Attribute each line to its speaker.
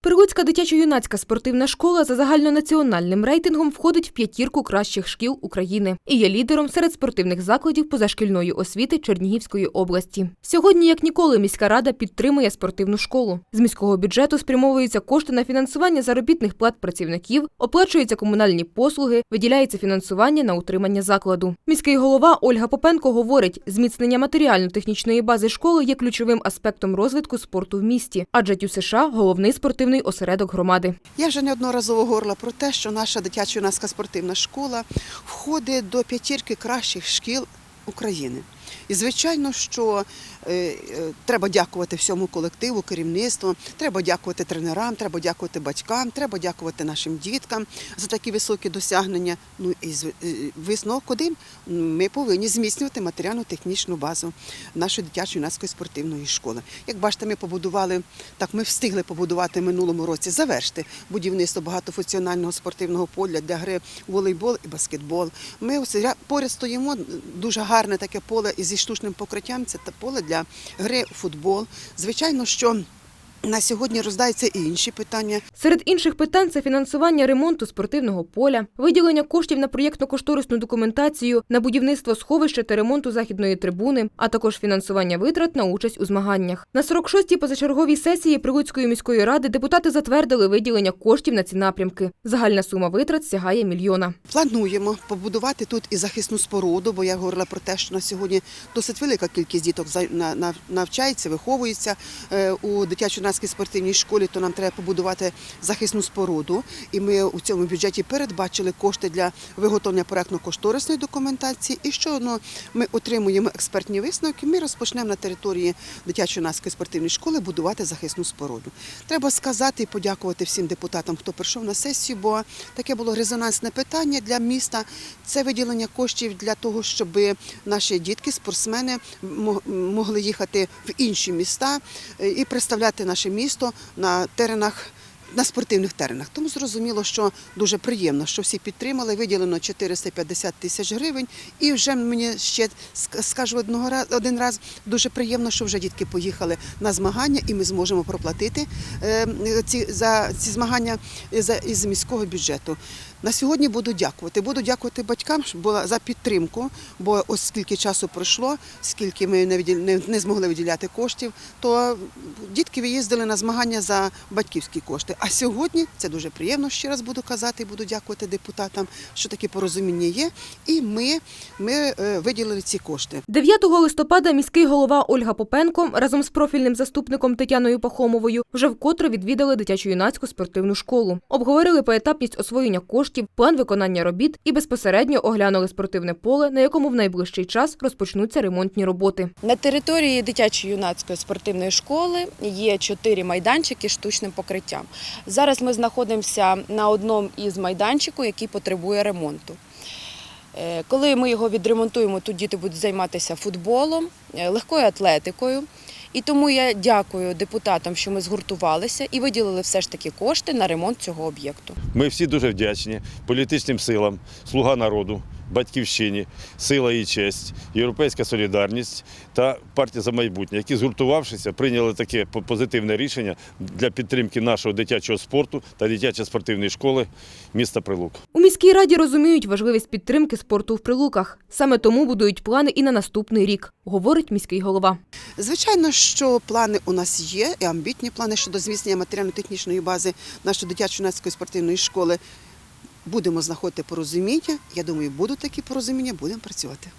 Speaker 1: Прилуцька дитячо-юнацька спортивна школа за загальнонаціональним рейтингом входить в п'ятірку кращих шкіл України і є лідером серед спортивних закладів позашкільної освіти Чернігівської області. Сьогодні, як ніколи, міська рада підтримує спортивну школу. З міського бюджету спрямовуються кошти на фінансування заробітних плат працівників, оплачуються комунальні послуги, виділяється фінансування на утримання закладу. Міський голова Ольга Попенко говорить, зміцнення матеріально-технічної бази школи є ключовим аспектом розвитку спорту в місті, адже ТЮ США – головний спортивний осередок громади.
Speaker 2: Я вже неодноразово говорила про те, що наша дитяча юнацька спортивна школа входить до п'ятірки кращих шкіл України. І звичайно, що е, е, треба дякувати всьому колективу, керівництву, треба дякувати тренерам, треба дякувати батькам, треба дякувати нашим діткам за такі високі досягнення. Ну і е, висновок один ми повинні зміцнювати матеріально-технічну базу нашої дитячої юнацької спортивної школи. Як бачите, ми побудували так. Ми встигли побудувати минулому році, завершити будівництво багатофункціонального спортивного поля для гри волейбол і баскетбол. Ми ось поряд стоїмо дуже гарне таке поле зі штучним покриттям. Це поле для гри в футбол. Звичайно, що на сьогодні роздаються і інші питання.
Speaker 1: Серед інших питань це фінансування ремонту спортивного поля, виділення коштів на проєктно-кошторисну документацію, на будівництво сховища та ремонту західної трибуни, а також фінансування витрат на участь у змаганнях. На 46-й позачерговій сесії Прилуцької міської ради депутати затвердили виділення коштів на ці напрямки. Загальна сума витрат сягає мільйона.
Speaker 2: Плануємо побудувати тут і захисну споруду, бо я говорила про те, що на сьогодні досить велика кількість діток навчається, виховується е, у дитячо-юнацькій спортивній школі, то нам треба побудувати захисну споруду. І ми у цьому бюджеті передбачили кошти для виготовлення проектно-кошторисної документації. І щодо ми отримуємо експертні висновки, ми розпочнемо на території дитячо-юнацької спортивної школи будувати захисну споруду. Треба сказати і подякувати всім депутатам, хто прийшов на сесію, бо таке було резонансне питання для міста. Це виділення коштів для того, щоб наші дітки, спортсмени мо- могли їхати в інші міста е, і представляти наше місто на теренах. На спортивних теренах. Тому зрозуміло, що дуже приємно, що всі підтримали. Виділено 450 тисяч гривень. І вже мені ще скажу одного раз, один раз дуже приємно, що вже дітки поїхали на змагання, і ми зможемо проплатити е, ці за ці змагання за із міського бюджету. На сьогодні буду дякувати. Буду дякувати батькам за підтримку. Бо ось скільки часу пройшло, скільки ми не змогли виділяти коштів, то дітки виїздили на змагання за батьківські кошти. А сьогодні це дуже приємно. Ще раз буду казати, буду дякувати депутатам, що таке порозуміння є. І ми, ми е, виділили ці кошти.
Speaker 1: 9 листопада міський голова Ольга Попенко разом з профільним заступником Тетяною Пахомовою вже вкотре відвідали дитячо-юнацьку спортивну школу. Обговорили поетапність освоєння коштів, план виконання робіт і безпосередньо оглянули спортивне поле, на якому в найближчий час розпочнуться ремонтні роботи.
Speaker 3: На території дитячо-юнацької спортивної школи є чотири майданчики з штучним покриттям. Зараз ми знаходимося на одному із майданчиків, який потребує ремонту. Е, Коли ми його відремонтуємо, тут діти будуть займатися футболом, е, легкою атлетикою. І тому я дякую депутатам, що ми згуртувалися і виділили все ж таки кошти на ремонт цього об'єкту.
Speaker 4: Ми всі дуже вдячні політичним силам, слуга народу, батьківщині, сила і честь, європейська солідарність та партія за майбутнє, які згуртувавшися, прийняли таке по- позитивне рішення для підтримки нашого дитячого спорту та дитячої спортивної школи міста Прилук.
Speaker 1: У міській раді розуміють важливість підтримки спорту в прилуках. Саме тому будують плани і на наступний рік, говорить міський голова.
Speaker 2: Звичайно, що плани у нас є, і амбітні плани щодо зміцнення матеріально-технічної бази нашої дитячо-юнацької спортивної школи. Будемо знаходити порозуміння. Я думаю, будуть такі порозуміння, будемо працювати.